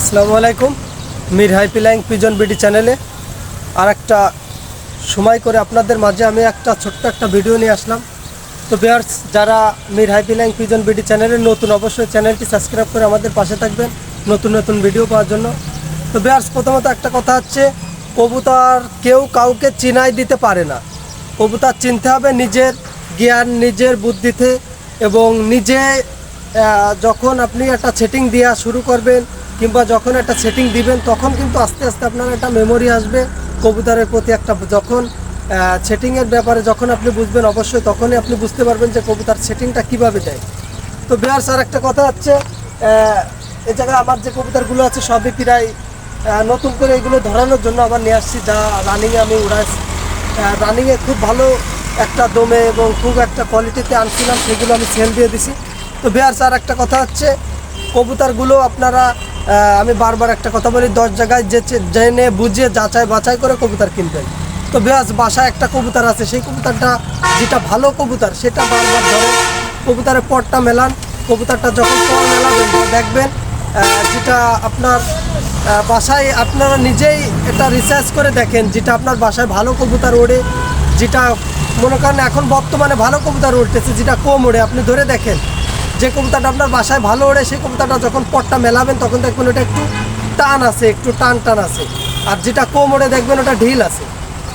আসসালামু আলাইকুম। Mir হাইপিলাইং pigeon BD চ্যানেলে আর একটা সময় করে আপনাদের মাঝে আমি একটা ছোট্ট একটা ভিডিও নিয়ে আসলাম। তো বিয়ার্স যারা মির হাইপিলাইং পিজন বিডি চ্যানেলে নতুন, অবশ্যই চ্যানেলটি সাবস্ক্রাইব করে আমাদের পাশে থাকবেন নতুন নতুন ভিডিও পাওয়ার জন্য। তো বিয়ার্স প্রথমত একটা কথা হচ্ছে, কবুতর কেউ কাউকে চিনাই দিতে পারে না। কবুতর চিনতে হবে নিজের জ্ঞান, নিজের বুদ্ধিতে এবং নিজে যখন আপনি একটা সেটিং দেওয়া শুরু করবেন কিংবা যখন একটা সেটিং দিবেন, তখন কিন্তু আস্তে আস্তে আপনার একটা মেমোরি আসবে কবুতরের প্রতি একটা। যখন সেটিংয়ের ব্যাপারে যখন আপনি বুঝবেন, অবশ্যই তখনই আপনি বুঝতে পারবেন যে কবুতর সেটিংটা কীভাবে দেয়। তো বিহার স্যার, একটা কথা হচ্ছে এ জায়গায় আমার যে কবুতরগুলো আছে, সবই প্রায় নতুন করে এগুলো ধরানোর জন্য আবার নিয়ে আসছি। যা রানিংয়ে আমি উড়াইছি রানিংয়ে খুব ভালো একটা দমে এবং খুব একটা কোয়ালিটিতে আনছিলাম, সেগুলো আমি সেল দিয়ে দিছি। তো বিহার স্যার, একটা কথা হচ্ছে কবুতরগুলো আপনারা আমি বারবার একটা কথা বলি, দশ জায়গায় যে জেনে বুঝে যাচাই বাছাই করে কবুতর কিনবেন তো বিহাস বাসায় একটা কবুতর আছে, সেই কবুতরটা যেটা ভালো কবুতর, সেটা বারবার ধরেন কবুতরের পরটা মেলান, কবুতরটা যখন পর মেলাবেন দেখবেন যেটা আপনার বাসায় আপনারা নিজেই এটা রিসার্চ করে দেখেন, যেটা আপনার বাসায় ভালো কবুতর ওড়ে, যেটা মনে করেন এখন বর্তমানে ভালো কবুতর উঠতেছে যেটা কম ওড়ে, আপনি ধরে দেখেন। যে কবিতাটা আপনার বাসায় ভালো ওড়ে, সেই কবিতাটা যখন পটটা মেলাবেন, তখন দেখবেন ওটা একটু টান আছে, একটু টান টান আছে। আর যেটা কম ওড়ে, দেখবেন ওটা ঢিল আছে।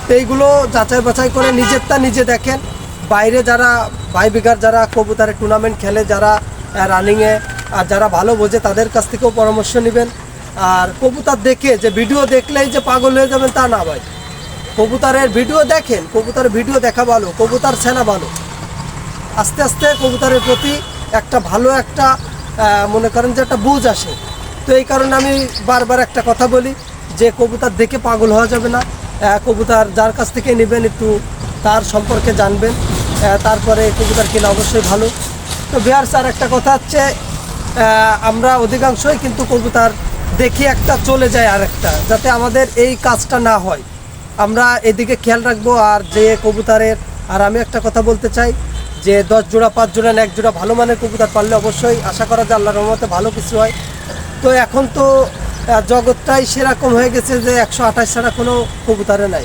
তো এইগুলো যাচাই বাছাই করে নিজেরটা নিজে দেখেন। বাইরে যারা ভাই বিঘার যারা কবুতরের টুর্নামেন্ট খেলে, যারা রানিংয়ে আর যারা ভালো বোঝে, তাদের কাছ থেকেও পরামর্শ নেবেন। আর কবুতার দেখে, যে ভিডিও দেখলেই যে পাগল হয়ে যাবেন, তা না ভাই। কবুতারের ভিডিও দেখেন, কবুতরের ভিডিও দেখা ভালো, কবুতার ছেনা ভালো। আস্তে আস্তে কবুতারের প্রতি একটা ভালো একটা মনে করেন যে একটা বুঝ আসে। তো এই কারণে আমি বারবার একটা কথা বলি যে কবুতর দেখে পাগল হওয়া যাবে না। কবুতার যার কাছ থেকে নেবেন একটু তার সম্পর্কে জানবেন। তারপরে কবুতর কিনা অবশ্যই ভালো। তো বিহার স্যার, একটা কথা হচ্ছে আমরা অধিকাংশই কিন্তু কবুতার দেখি একটা চলে যায় আর একটা যাতে আমাদের এই কাজটা না হয়। আমরা এদিকে খেয়াল রাখব আর যে কবুতারের, আর আমি একটা কথা বলতে চাই যে দশ জোড়া, পাঁচ জোড়া এক জোড়া ভালো মানের কবুতর পারলে অবশ্যই আশা করা যায় আল্লাহর রহমতে ভালো কিছু হয়। তো এখন তো জগৎটাই সেরকম হয়ে গেছে যে একশো আঠাশ ছাড়া কোনো কবুতরে নাই।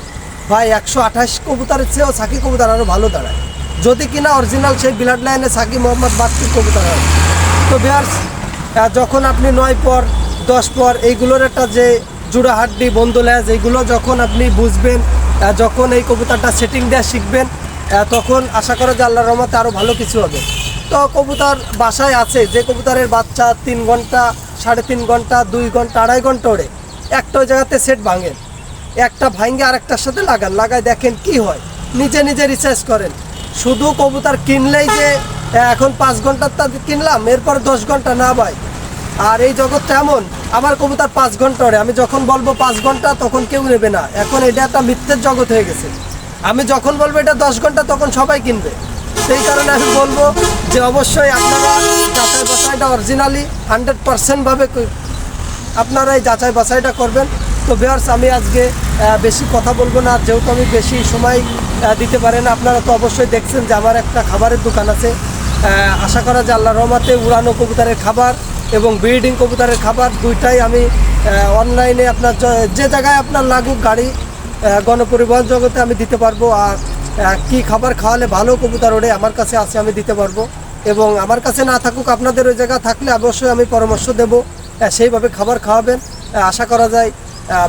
ভাই, একশো আঠাশ কবুতরের চেয়েও সাকি কবুতর আরও ভালো দাঁড়ায়। যদি কিনা অরিজিনাল সেই ব্লাড লাইনে সাকি মোহাম্মদ বাত্তির কবুতর হয়। তো বিহার্স যখন আপনি নয় পর, দশ পর, এইগুলোর একটা যে জুড়া হাড্ডি বন্ধ ল্যাজ এইগুলো যখন আপনি বুঝবেন যখন এই কবুতরটা সেটিং দেওয়া শিখবেন তখন আশা করা যে আল্লাহর রহমতে আরও ভালো কিছু হবে। তো কবুতর বাসায় আছে, যে কবুতরের বাচ্চা তিন ঘণ্টা, সাড়ে তিন ঘণ্টা, দুই ঘণ্টা, আড়াই ঘণ্টা ওড়ে। একটা জায়গাতে সেট ভাঙেন। একটা ভাঙ্গে আরেকটার সাথে লাগান, লাগায় দেখেন কি হয়। নিজে নিজে রিসার্চ করেন। শুধু কবুতর কিনলেই যে এখন পাঁচ ঘণ্টার তা কিনলাম, এরপর দশ ঘণ্টা না ভাই। আর এই জগৎটা এমন আমার কবুতর পাঁচ ঘণ্টা ওড়ে। আমি যখন বলব পাঁচ ঘণ্টা, তখন কেউ নেবে না। এখন এটা একটা মিথ্যের জগৎ হয়ে গেছে। আমি যখন বলব এটা দশ ঘণ্টা, তখন সবাই কিনবে। সেই কারণে আমি বলব যে অবশ্যই আপনারা যাচাই বাছাইটা অরিজিনালি হান্ড্রেড পার্সেন্টভাবে আপনারা এই যাচাই বাছাইটা করবেন। তো বেয়ার্স আমি আজকে বেশি কথা বলব না। যেহেতু আমি বেশি সময় দিতে পারেন আপনারা তো অবশ্যই দেখছেন যে আমার একটা খাবারের দোকান আছে। আশা করা যে আল্লাহ রহমাতে উড়ানো কবুতরের খাবার এবং ব্রিডিং কবুতরের খাবার দুইটাই আমি অনলাইনে আপনার যে জায়গায় আপনার লাগুক গাড়ি গণপরিবহন জগতে আমি দিতে পারব আর কি খাবার খাওয়ালে ভালো কবুতর ওড়ে আমার কাছে আছে, আমি দিতে পারব। এবং আমার কাছে না থাকুক, আপনাদের ওই জায়গা থাকলে অবশ্যই আমি পরামর্শ দেবো। সেইভাবে খাবার খাওয়াবেন আশা করা যায়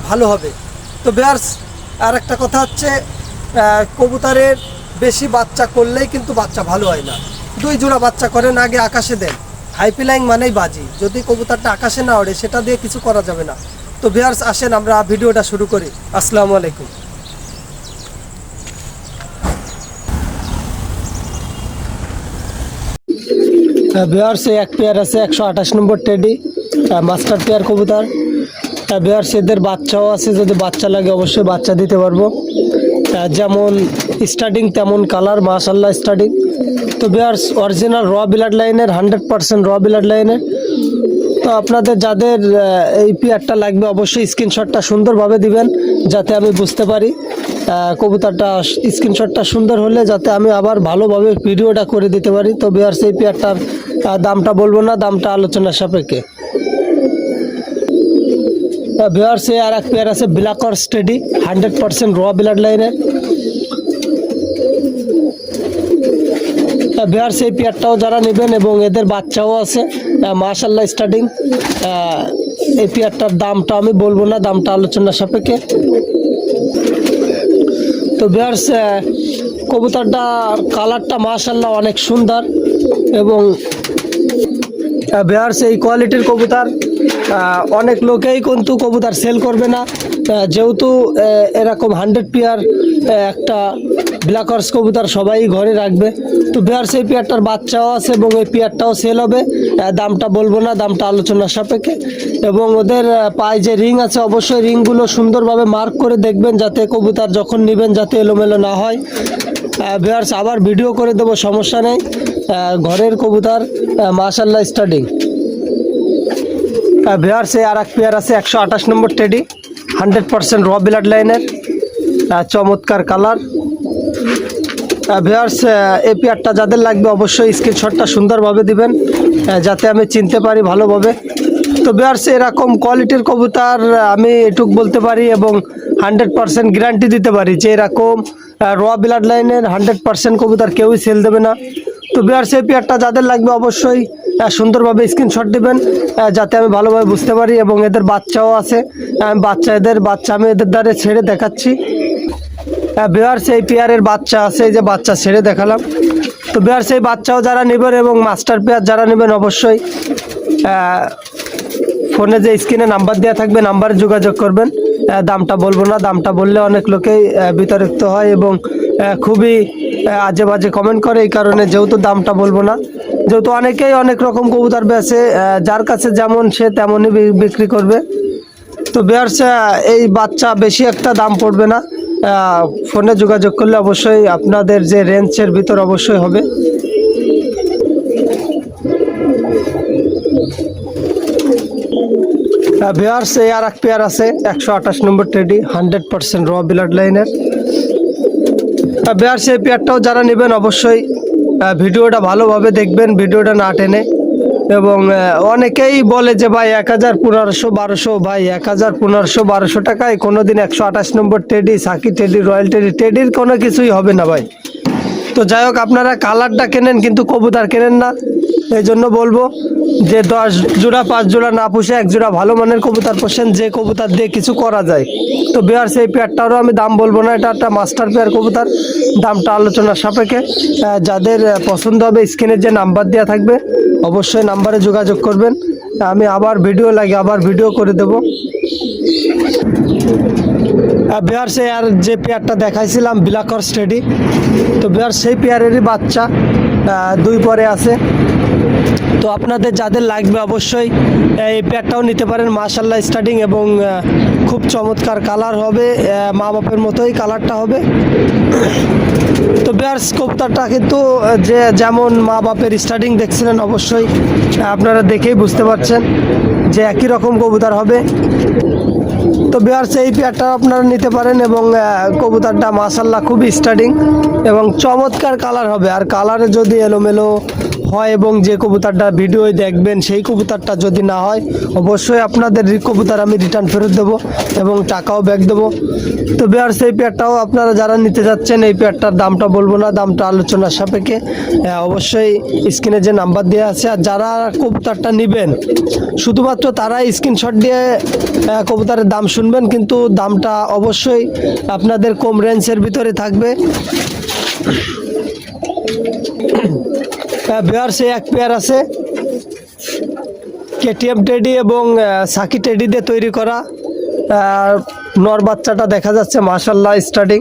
ভালো হবে। তো বেয়ার্স, আর একটা কথা হচ্ছে কবুতরের বেশি বাচ্চা করলেই কিন্তু বাচ্চা ভালো হয় না। দুই জোড়া বাচ্চা করেন, আগে আকাশে দেন। হাইপিলাইং মানেই বাজি। যদি কবুতরটা আকাশে না ওড়ে, সেটা দিয়ে কিছু করা যাবে না। তো ভিউয়ার্স আসেন, আমরা ভিডিওটা শুরু করি। আসসালামু আলাইকুম। ভিউয়ার্স এক পেয়ার আছে, একশো আঠাশ নম্বর টেডি মাস্টার পেয়ার কবুতর। ভিউয়ার্স এদের বাচ্চাও আছে, যদি বাচ্চা লাগে, অবশ্যই বাচ্চা দিতে পারব। যেমন স্টার্টিং তেমন কালার মাশাল্লাহ স্টার্টিং তো ভিউয়ার্স অরিজিনাল র বিলাড লাইনের হান্ড্রেড পার্সেন্ট র বিলাড লাইনের তো আপনাদের যাদের এই পেয়ারটা লাগবে অবশ্যই স্ক্রিনশটটা সুন্দরভাবে দিবেন, যাতে আমি বুঝতে পারি কবুতরটা স্ক্রিনশটটা সুন্দর হলে যাতে আমি আবার ভালোভাবে ভিডিওটা করে দিতে পারি। তো বিহার সেই পেয়ারটার দামটা বলব না, দামটা আলোচনার সাপেক্ষে। ভিওয়ার্স এ আর এক পেয়ার আছে ব্ল্যাকর স্টেডি, হান্ড্রেড পার্সেন্ট র ব্লাড লাইনের। বিহার সেই পেয়ারটাও যারা নেবেন এবং এদের বাচ্চাও আছে মাশাল্লাহ স্টার্টিং এই পেয়ারটার দামটা আমি বলব না, দামটা আলোচনা সাপেক্ষে। তো বিহার কবুতরটা, কালারটা মাশাল্লাহ অনেক সুন্দর এবং বিহার এই কোয়ালিটির কবুতর অনেক লোকেই কিন্তু কবুতর সেল করবে না। যেহেতু এরকম হান্ড্রেড পেয়ার একটা ব্ল্যাক হর্স কবুতর সবাই ঘরে রাখবে। তো বিহার সেই পেয়ারটার বাচ্চাও আছে এবং এই পেয়ারটাও সেল হবে। দামটা বলব না, দামটা আলোচনার সাপেক্ষে। এবং ওদের পায়ে যে রিং আছে, অবশ্যই রিংগুলো সুন্দরভাবে মার্ক করে দেখবেন যাতে কবুতর যখন নেবেন যাতে এলোমেলো না হয়। বেয়ার্স আবার ভিডিও করে দেবো, সমস্যা নেই। ঘরের কবুতর মাশাল্লাহ স্টার্টিং ভিউয়ার্স এই আর এক পেয়ার আছে, একশো আঠাশ নম্বর টেডি হান্ড্রেড পার্সেন্ট র ব্লাড লাইনের চমৎকার কালার ভিউয়ার্স এই পেয়ারটা যাদের লাগবে অবশ্যই স্ক্রিনশটটা সুন্দরভাবে দিবেন যাতে আমি চিনতে পারি ভালোভাবে। তো ভিউয়ার্স এরকম কোয়ালিটির কবুতর আমি এটুক বলতে পারি এবং হান্ড্রেড পার্সেন্ট গ্যারান্টি দিতে পারি যে এরকম র ব্লাড লাইনের হান্ড্রেড পার্সেন্ট কবুতর কেউই সেল দেবে না। তো ভিউয়ার্স এই পেয়ারটা যাদের লাগবে অবশ্যই সুন্দরভাবে স্ক্রিনশট দিবেন যাতে আমি ভালোভাবে বুঝতে পারি এবং এদের বাচ্চাও আছে। বাচ্চা, এদের বাচ্চা আমি এদের দ্বারে ছেড়ে দেখাচ্ছি। বিহার সেই পেয়ারের বাচ্চা আছে, এই যে বাচ্চা ছেড়ে দেখালাম। তো বিহার সেই বাচ্চাও যারা নেবেন এবং মাস্টার পেয়ার যারা নেবেন অবশ্যই ফোনে যে স্ক্রিনে নাম্বার দেওয়া থাকবে, নাম্বারে যোগাযোগ করবেন। দামটা বলব না, দামটা বললে অনেক লোকেই বিতাড়িত হয় এবং খুবই আজে বাজে কমেন্ট করে, এই কারণে যেহেতু দামটা বলব না। যেহেতু অনেকেই অনেক রকম কবুতর বেছে যার কাছে যেমন সে তেমনই বিক্রি করবে। তো বেয়ার্স এই বাচ্চা বেশি একটা দাম পড়বে না। ফোনে যোগাযোগ করলে অবশ্যই আপনাদের যে রেঞ্জের ভিতর অবশ্যই হবে। বিহার্স এই আর এক পেয়ার আছে, একশো আঠাশ নম্বর টেডি হান্ড্রেড পার্সেন্ট র ব্লাড লাইনের বিহার্স এই পেয়ারটাও যারা নেবেন অবশ্যই ভিডিওটা ভালোভাবে দেখবেন, ভিডিওটা না টেনে। এবং অনেকেই বলে যে, ভাই, এক হাজার পনেরোশো বারোশো, ভাই, এক হাজার পনেরোশো বারোশো টাকায় কোনোদিন একশো আঠাশ নম্বর টেডি সাকি টেডি রয়্যাল টেডি টেডির কোনো কিছুই হবে না, ভাই। তো যাই হোক, আপনারা কালারটা কেনেন, কিন্তু কবুতর কেনেন না। এই জন্য বলব যে দশ জোড়া, পাঁচ জোড়া না পুষে এক জোড়া ভালো মানের কবুতর পোষেন, যে কবুতর দিয়ে কিছু করা যায়। তো বিহার সেই পেয়ারটারও আমি দাম বলব না, এটা একটা মাস্টার পেয়ার কবুতর। দামটা আলোচনার সাপেক্ষে। যাদের পছন্দ হবে স্ক্রিনের যে নাম্বার দেওয়া থাকবে, অবশ্যই নাম্বারে যোগাযোগ করবেন। আমি আবার ভিডিও লাগে, আবার ভিডিও করে দেবো। বিহার সে আর যে পেয়ারটা দেখাইছিলাম, বিলাকর স্টেডি। তো বিহার সেই পেয়ারেরই বাচ্চা দুই পরে আছে। তো আপনাদের যাদের লাগবে অবশ্যই, এই পেয়ারটাও নিতে পারেন। মাশাল্লাহ স্টার্টিং এবং খুব চমৎকার কালার হবে। মা বাপের মতোই কালারটা হবে। তো বিয়ার্স কবুতরটা কিন্তু, যে যেমন মা বাপের স্টার্টিং দেখছিলেন, অবশ্যই আপনারা দেখেই বুঝতে পারছেন যে একই রকম কবুতর হবে। তো বিহার সেই পেয়ারটা আপনারা নিতে পারেন এবং কবুতরটা মাসাল্লাহ খুবই স্টার্টিং এবং চমৎকার কালার হবে। আর কালারে যদি এলোমেলো হয় এবং যে কবুতরটা ভিডিওয় দেখবেন সেই কবুতরটা যদি না হয় অবশ্যই আপনাদের কবুতর আমি রিটার্ন ফেরত দেবো এবং টাকাও ব্যাক দেবো। তো বিহার সেই পেয়ারটাও আপনারা যারা নিতে যাচ্ছেন এই পেয়ারটার দামটা বলব না দামটা আলোচনার সাপেক্ষে। আহ, অবশ্যই স্ক্রিনে যে নাম্বার দেওয়া আছে আর যারা কবুতরটা নেবেন শুধুমাত্র তারাই স্ক্রিনশট দিয়ে আহ, কবুতরের দাম শুনবেন কিন্তু দামটা অবশ্যই আপনাদের কম রেঞ্জের ভিতরে থাকবে। সে এক পেয়ার আছে। কেটিএম টেডি এবং সাকি টেডি দিয়ে তৈরি করা। নর বাচ্চাটা দেখা যাচ্ছে মাশাল্লাহ স্টার্টিং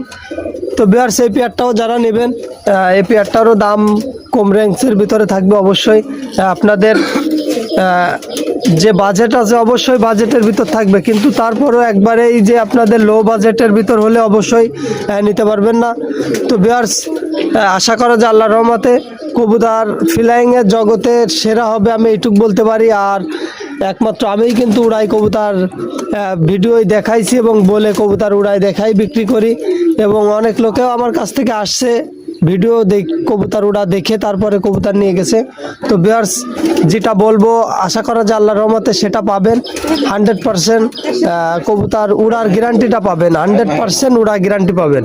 তো বিহার সেই পেয়ারটাও যারা নেবেন এই পেয়ারটারও দাম কম রেঞ্জের ভিতরে থাকবে অবশ্যই। আপনাদের যে বাজেট আছে অবশ্যই বাজেটের ভিতর থাকবে। কিন্তু তারপরও একবারে এই যে আপনাদের লো বাজেটের ভিতর হলে অবশ্যই নিতে পারবেন না। তো বিহার্স আশা করা যে আল্লাহ রহমতে কবুতর ফ্লাইংয়ের জগতের সেরা হবে আমি এইটুক বলতে পারি, আর একমাত্র আমিই কিন্তু উড়াই কবুতর ভিডিওই দেখাইছি এবং বলে কবুতর উড়াই দেখাই, বিক্রি করি এবং অনেক লোকেও আমার কাছ থেকে আসছে, ভিডিও দেখ, কবুতর উড়া দেখে তারপরে কবুতর নিয়ে গেছে। তো বিয়ার্স যেটা বলব, আশা করা যে আল্লাহ রহমতে সেটা পাবেন। হান্ড্রেড পারসেন্ট কবুতর উড়ার গ্যারান্টিটা পাবেন, হান্ড্রেড পারসেন্ট উড়া গ্যারান্টি পাবেন।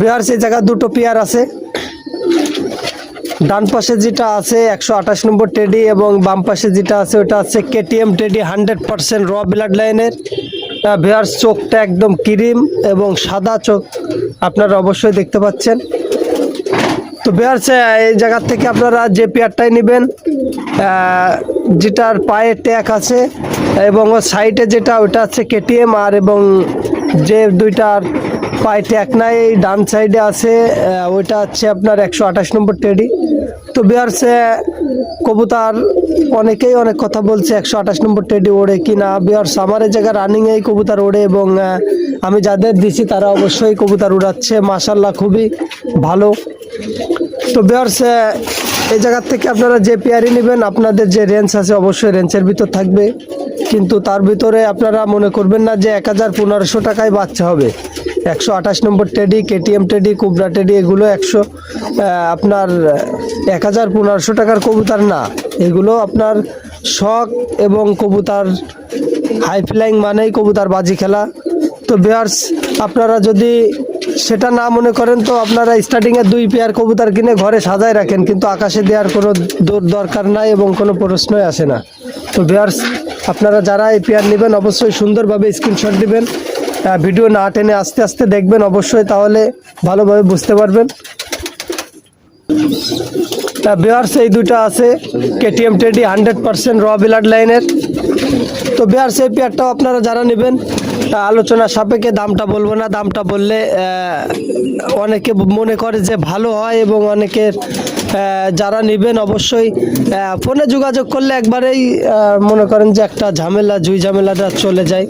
বিহার সেই জায়গায় দুটো পেয়ার আছে। ডান পাশে যেটা আছে একশো আঠাশ নম্বর টেডি এবং বাম পাশে যেটা আছে ওটা আছে কেটিএম টেডি হান্ড্রেড পার্সেন্ট র ব্লাড লাইনের। ভেয়ার চোখটা একদম ক্রিম এবং সাদা চোখ আপনারা অবশ্যই দেখতে পাচ্ছেন। তো বেয়ার এই জায়গার থেকে আপনারা যে পেয়ারটাই নেবেন যেটার পায়ে ট্যাক আছে এবং সাইডে যেটা, ওটা আছে কেটিএম আর এবং যে দুইটার পায়ে ট্যাক নাই, ডান সাইডে আছে ওইটা হচ্ছে আপনার একশো আঠাশ নম্বর টেডি। তো বিহারসে কবুতার, অনেকেই অনেক কথা বলছে একশো আঠাশ নম্বর টেডি ওড়ে কি না। আমার এই জায়গায় রানিংয়েই কবুতার ওড়ে এবং আমি যাদের দিছি তারা অবশ্যই কবুতার উড়াচ্ছে মাসাল্লাহ খুবই ভালো। তো বিহার্স এই জায়গার থেকে আপনারা যে পেয়ারি নেবেন, আপনাদের যে রেঞ্জ আছে অবশ্যই রেঞ্জের ভিতর থাকবে। কিন্তু তার ভিতরে আপনারা মনে করবেন না যে এক হাজার পনেরোশো টাকায় বাচ্চা হবে। একশো আঠাশ নম্বর টেডি, কেটিএম টেডি, কুবরা টেডি, এগুলো একশো আপনার এক হাজার পনেরোশো টাকার কবুতার না। এগুলো আপনার শখ এবং কবুতার হাই ফ্লাইং মানেই কবুতার বাজি খেলা। তো বেয়ার্স আপনারা যদি সেটা না মনে করেন, তো আপনারা স্টার্টিংয়ে দুই পেয়ার কবুতর কিনে ঘরে সাজায় রাখেন, কিন্তু আকাশে দেওয়ার কোনো দর- দরকার নাই এবং কোনো প্রশ্নই আসে না। তো বেয়ার্স আপনারা যারা এই পেয়ার নেবেন, অবশ্যই সুন্দরভাবে স্ক্রিনশট দিবেন। ভিডিও না টেনে আস্তে আস্তে দেখবেন অবশ্যই, তাহলে ভালোভাবে বুঝতে পারবেন। বিহার্স এই দুইটা আছে কেটিএম টেডি হান্ড্রেড পার্সেন্ট র ব্লাড লাইনের তো বিহার সেই পেয়ারটাও আপনারা যারা নেবেন আলোচনা সাপেক্ষে দামটা বলব না, দামটা বললে অনেকে মনে করে যে ভালো হয় এবং অনেকের যারা নেবেন অবশ্যই ফোনে যোগাযোগ করলে একবারেই মনে করেন যে একটা ঝামেলা জুই ঝামেলাটা চলে যায়।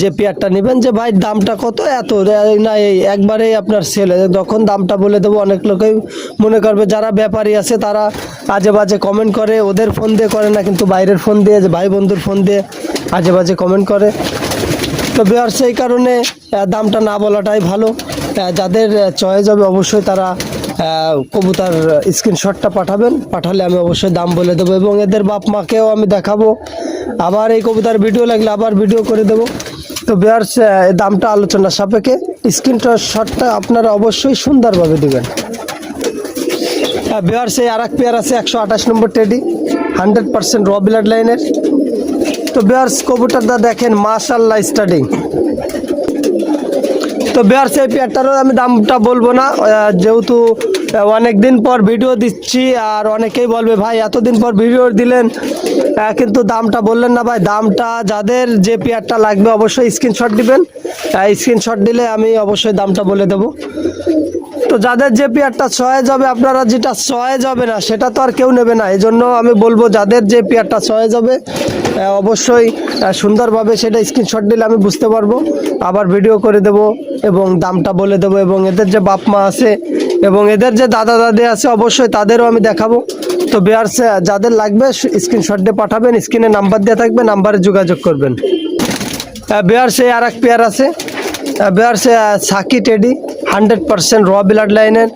যে পেয়ারটা নেবেন যে, ভাই, দামটা কত? এত না, এই, একবারেই আপনার সেল যখন দামটা বলে দেবো। অনেক লোকেই মনে করবে, যারা ব্যাপারী আছে, তারা আজে বাজে কমেন্ট করে। ওদের ফোন দিয়ে করে না, কিন্তু বাইরের ফোন দিয়ে, যে ভাই বন্ধুর ফোন দিয়ে আজে বাজে কমেন্ট করে। তো বেয়ার সেই কারণে দামটা না বলাটাই ভালো। যাদের চয়েস হবে, অবশ্যই তারা কবুতার স্ক্রিনশটটা পাঠাবেন। পাঠালে আমি অবশ্যই দাম বলে দেবো এবং এদের বাপ মাকেও আমি দেখাবো। আবার এই কবুতার ভিডিও লাগলে আবার ভিডিও করে দেবো। তো বেয়ার দামটা আলোচনার সাপেক্ষে স্ক্রিনশটটা আপনারা অবশ্যই সুন্দরভাবে দেবেন। বিহার সেই আর এক পেয়ার আছে একশো আঠাশ নম্বর টেডি হান্ড্রেড পার্সেন্ট র ব্লাড লাইনের তো বিহার কবুটারটা দেখেন মাশাল্লাহ স্টার্টিং তো বিহার সেই পেয়ারটারও আমি দামটা বলব না। যেহেতু অনেক দিন পর ভিডিও দিচ্ছি আর অনেকেই বলবে ভাই এতদিন পর ভিডিও দিলেন। কিন্তু দামটা বললেন না ভাই দামটা যাদের যে পেয়ারটা লাগবে অবশ্যই স্ক্রিনশট দিবেন। স্ক্রিনশট দিলে আমি অবশ্যই দামটা বলে দেবো। তো যাদের যে পেয়ারটা ছয়ে যাবে আপনারা যেটা ছয়ে যাবে না সেটা তো আর কেউ নেবে না। এই জন্য আমি বলব যাদের যে পেয়ারটা ছয়ে আহ, অবশ্যই সুন্দরভাবে সেটা স্ক্রিনশট দিলে আমি বুঝতে পারব। আবার ভিডিও করে দেব এবং দামটা বলে দেবো এবং এদের যে বাপ মা আছে এবং এদের যে দাদা দাদি আছে, অবশ্যই তাদেরও আমি দেখাবো। তো বেয়ার যাদের লাগবে স্ক্রিনশট দিয়ে পাঠাবেন স্ক্রিনে নাম্বার দেওয়া থাকবে নাম্বারে যোগাযোগ করবেন। বেয়ার সে আর এক পেয়ার আছে। বেয়ার সে সাকি টেডি হান্ড্রেড পার্সেন্ট র ব্লাড লাইনের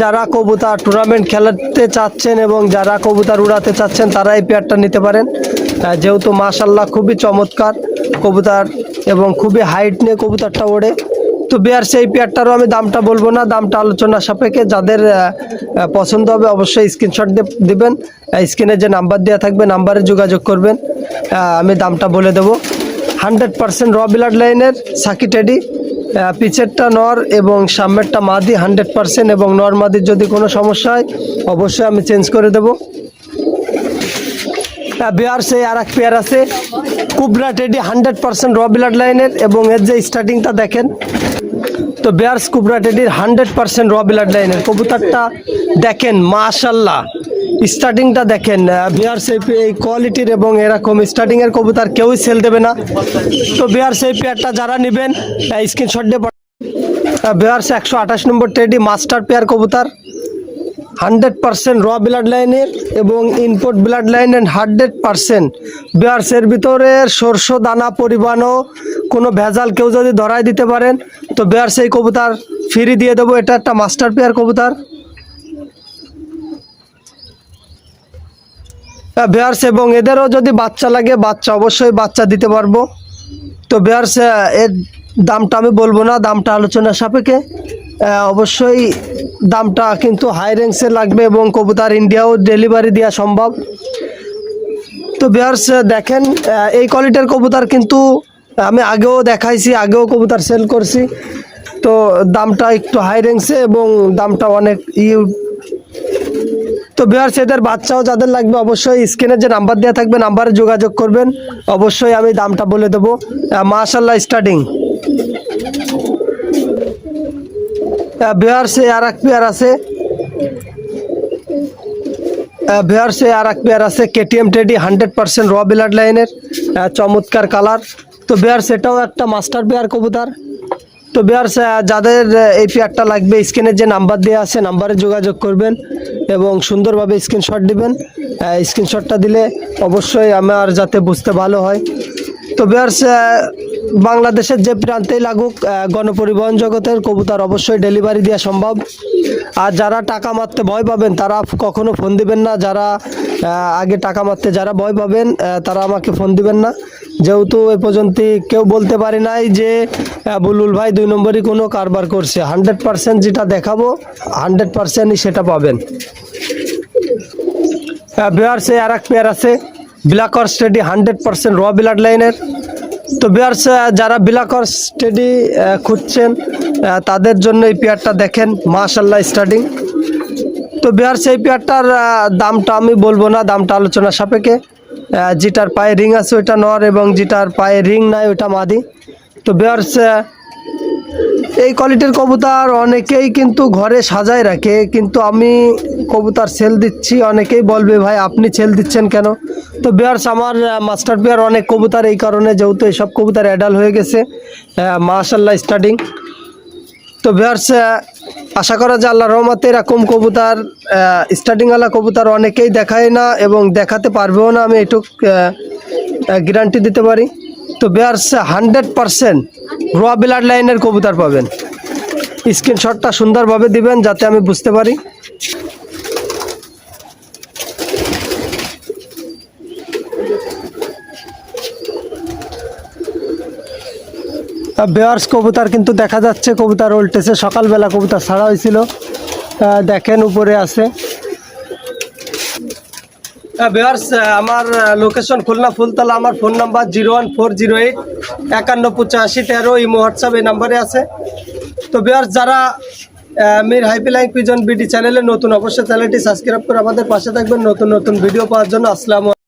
যারা কবুতর টুর্নামেন্ট খেলাতে চাচ্ছেন এবং যারা কবুতার উড়াতে চাচ্ছেন, তারা এই পেয়ারটা নিতে পারেন। যেহেতু মাশাল্লাহ খুবই চমৎকার কবুতার এবং খুবই হাইট নিয়ে কবুতারটা ওড়ে। তো বেয়ার সেই পেয়ারটারও আমি দামটা বলব না দামটা আলোচনা সাপেক্ষে যাদের পছন্দ হবে অবশ্যই স্ক্রিনশট দেবেন স্ক্রিনে যে নাম্বার দেওয়া থাকবে নাম্বারে যোগাযোগ করবেন আমি দামটা বলে দেবো। হান্ড্রেড পার্সেন্ট র ব্লাড লাইনের সাকি টেডি আহ, পিছেরটা নর এবং সামনেরটা মাদি হান্ড্রেড পার্সেন্ট এবং নর মাদির যদি কোনো সমস্যা হয় অবশ্যই আমি চেঞ্জ করে দেবো। বিহার সেই আর এক পেয়ার আছে কুবরা টেডি হান্ড্রেড পার্সেন্ট র ব্লাড লাইনের এবং এর যে স্টার্টিংটা দেখেন তো বেয়ার্স কুবরা টেডির হান্ড্রেড পার্সেন্ট র ব্লাড লাইনের কবুতরটা দেখেন মাশাল্লাহ স্টার্টিংটা দেখেন বিহার সেই এই কোয়ালিটির এবং এরকম স্টার্টিংয়ের কবুতর কেউই সেল দেবে না। তো বিহার সেই পেয়ারটা যারা নেবেন স্ক্রিনশট দিয়ে বিহার একশো আঠাশ নম্বর টেডি মাস্টার পেয়ার কবুতর। হান্ড্রেড পার্সেন্ট র ব্লাড লাইনের এবং input blood line and hundred percent বিয়ার্সের ভিতরে সর্ষ, দানা, পরিমাণও কোনো ভেজাল কেউ যদি ধরাই দিতে পারেন, তো বিয়ার্স এই কবুতার ফ্রি দিয়ে দেবো। এটা একটা মাস্টার পেয়ার কবুতার। বেয়ার্স এবং এদেরও যদি বাচ্চা লাগে, বাচ্চা অবশ্যই বাচ্চা দিতে পারব। তো বেয়ার্স এর দামটা আমি বলব না, দামটা আলোচনা সাপেক্ষে। অবশ্যই দামটা কিন্তু হাই রেঞ্জে লাগবে এবং কবুতার ইন্ডিয়াও ডেলিভারি দেওয়া সম্ভব। তো বেয়ার্স দেখেন এই কোয়ালিটির কবুতার কিন্তু আমি আগেও দেখাইছি, আগেও কবুতার সেল করছি। তো দামটা একটু হাই রেঞ্জে এবং দামটা অনেক ইউ তো বিহার এদের বাচ্চাও যাদের লাগবে অবশ্যই স্ক্রিনে যে নাম্বার দেওয়া থাকবে নাম্বারে যোগাযোগ করবেন। অবশ্যই আমি দামটা বলে দেবো। মাশাল্লাহ স্টার্টিং বিহার সে আর এক পেয়ার আছে। বিহার সে আর এক পেয়ার আছে KTM teddy hundred percent raw blood লাইনের চমৎকার কালার তো বিহার সেটাও একটা মাস্টার পেয়ার কবুতার। তো বিহার যাদের এই পেয়ারটা লাগবে স্ক্রিনের যে নাম্বার দেওয়া আছে নাম্বারে যোগাযোগ করবেন এবং সুন্দরভাবে স্ক্রিনশট দিবেন। স্ক্রিনশটটা দিলে অবশ্যই আমার যাতে বুঝতে ভালো হয়। তো বিহার বাংলাদেশের যে প্রান্তেই লাগুক গণপরিবহন জগতের কবুতর অবশ্যই ডেলিভারি দেওয়া সম্ভব। আর যারা টাকা মারতে ভয় পাবেন, তারা কখনো ফোন দিবেন না। যারা আগে টাকা মারতে যারা ভয় পাবেন তারা আমাকে ফোন দিবেন না। যেহেতু এ পর্যন্ত কেউ বলতে পারে নাই যে বুলুল ভাই দুই নম্বরই কোনো কারবার করছে। হান্ড্রেড পার্সেন্ট যেটা দেখাবো, হান্ড্রেড পার্সেন্টই সেটা পাবেন। বিহার সে আর এক পেয়ার আছে। বিলাকর স্টেডি হান্ড্রেড পার্সেন্ট র ব্লাড লাইনের তো বিহার যারা বিলাকর স্টেডি খুঁজছেন তাদের জন্য এই পেয়ারটা দেখেন মাশাল্লাহ স্টার্টিং তো বিহার সেই পেয়ারটার দামটা আমি বলব না, দামটা আলোচনা সাপেক্ষে। যেটার পায়ে রিং আছে ওইটা নর এবং যেটার পায়ে রিং নাই ওইটা মাদি। তো বিহার এই কোয়ালিটির কবুতর অনেকেই কিন্তু ঘরে সাজায় রাখে, কিন্তু আমি কবুতর সেল দিচ্ছি, অনেকেই বলবে, ভাই, আপনি সেল দিচ্ছেন কেন? তো বিয়ার্স আমার মাস্টার বিয়ার অনেক কবুতর এই কারণে যেহেতু এইসব কবুতর অ্যাডাল হয়ে গেছে মাশাল্লাহ স্টার্টিং তো বিয়ার্স আশা করা যায় আল্লাহ রহমতে এরকম কবুতর স্টার্টিংওয়ালা কবুতর অনেকেই দেখায় না এবং দেখাতে পারবেও না, আমি এটুক গ্যারান্টি দিতে পারি। তো বিয়ার্স হান্ড্রেড পারসেন্ট র ব্লাড লাইনের কবুতর পাবেন। স্ক্রিনশটটা সুন্দরভাবে দিবেন যাতে আমি বুঝতে পারি। বেয়ার্স, কবুতর কিন্তু দেখা যাচ্ছে, কবুতর উল্টেছে। সকালবেলা কবুতর ছাড়া হয়েছিল। দেখেন উপরে আছে। বেয়ার্স আমার লোকেশন খুলনা ফুলতলা, আমার phone number zero one four zero eight একান্ন পঁচাশি তেরো ইমো হোয়াটসঅ্যাপ এই নাম্বারে আছে। তো ভিউয়ার্স যারা মির হাইপিলাইং পিজন বিডি চ্যানেলে নতুন, অবশ্যই চ্যানেলটি সাবস্ক্রাইব করে আমাদের পাশে থাকবেন। নতুন নতুন ভিডিও পাওয়ার জন্য আসসালামু